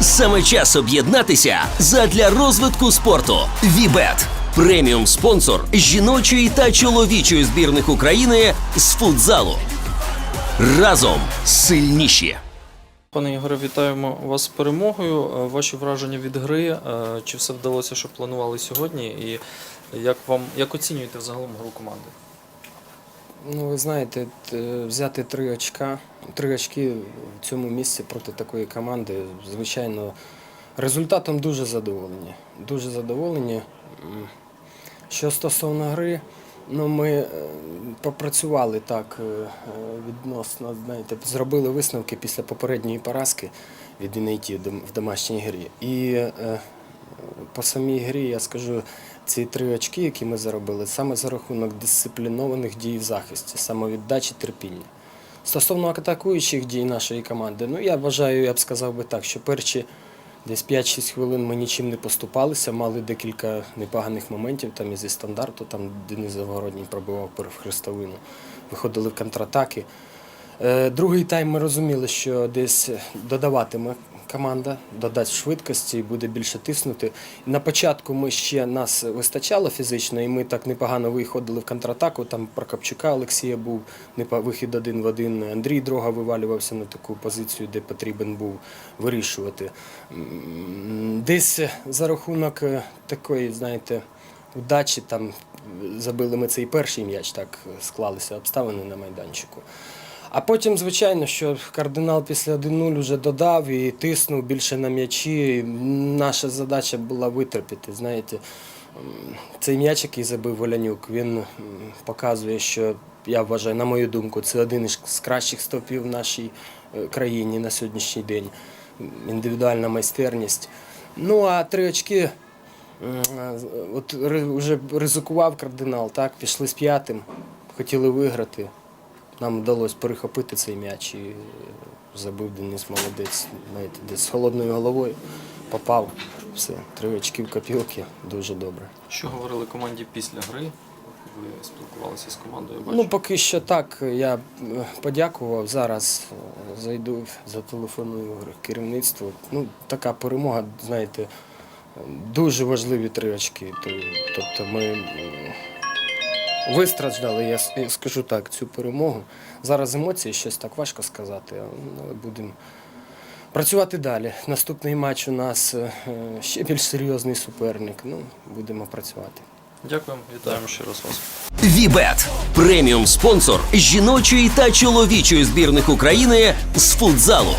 Саме час об'єднатися задля розвитку спорту. Вібет преміум спонсор жіночої та чоловічої збірних України з футзалу. Разом сильніші. Пане Ігоре, вітаємо вас з перемогою. Е, Ваші враження від гри. е, Чи все вдалося, що планували сьогодні? І як вам як оцінюєте взагалом гру команди? Ну, ви знаєте, взяти три очка, три очки в цьому місці проти такої команди, звичайно, результатом дуже задоволені. Дуже задоволені. Що стосовно гри, ну ми е, попрацювали так е, е, відносно, знаєте, зробили висновки після попередньої поразки від Інейті в домашній грі. І е, по самій грі я скажу, ці три очки, які ми заробили, саме за рахунок дисциплінованих дій в захисті, самовіддачі, терпіння. Стосовно атакуючих дій нашої команди, ну я вважаю, я б сказав би так, що перші десь 5-6 хвилин ми нічим не поступалися, мали декілька непоганих моментів там і зі стандарту, там Денис Завгородній пробивав хрестовину, виходили в контратаки. Е, Другий тайм ми розуміли, що десь додаватиме команда, додасть швидкості і буде більше тиснути. На початку ми ще нас вистачало фізично, і ми так непогано виходили в контратаку. Там Прокопчука Олексія був непо- вихід один в один. Андрій Дрога вивалювався на таку позицію, де потрібен був вирішувати. Десь за рахунок е, такої, знаєте, удачі там е, забили ми цей перший м'яч, так е, склалися обставини на майданчику. А потім, звичайно, що кардинал після 1-0 вже додав і тиснув більше на м'ячі. Наша задача була витерпіти. Знаєте, цей м'яч, який забив Волянюк, він показує, що я вважаю, на мою думку, це один із кращих стопів в нашій е, країні на сьогоднішній день. Індивідуальна майстерність. Ну а три очки. От вже ризикував кардинал, так, пішли з п'ятим, хотіли виграти. Нам вдалося перехопити цей м'яч і е, забив Денис молодець. Знаєте, десь з холодною головою попав. Все, три очки в копілки, дуже добре. Що говорили команді після гри? Ви спілкувалися з командою? Бачу. Ну, поки що так. Я е, подякував. Зараз е, зайду, зателефоную керівництву. Ну, така перемога, знаєте, дуже важливі три очки. Тобто ми вистраждали, я скажу так, цю перемогу. Зараз емоції, щось так важко сказати, але будемо працювати далі. Наступний матч у нас е, ще більш серйозний суперник. Ну, будемо працювати. Дякуємо, вітаємо ще раз вас. Вібет преміум спонсор жіночої та чоловічої збірних України з футзалу.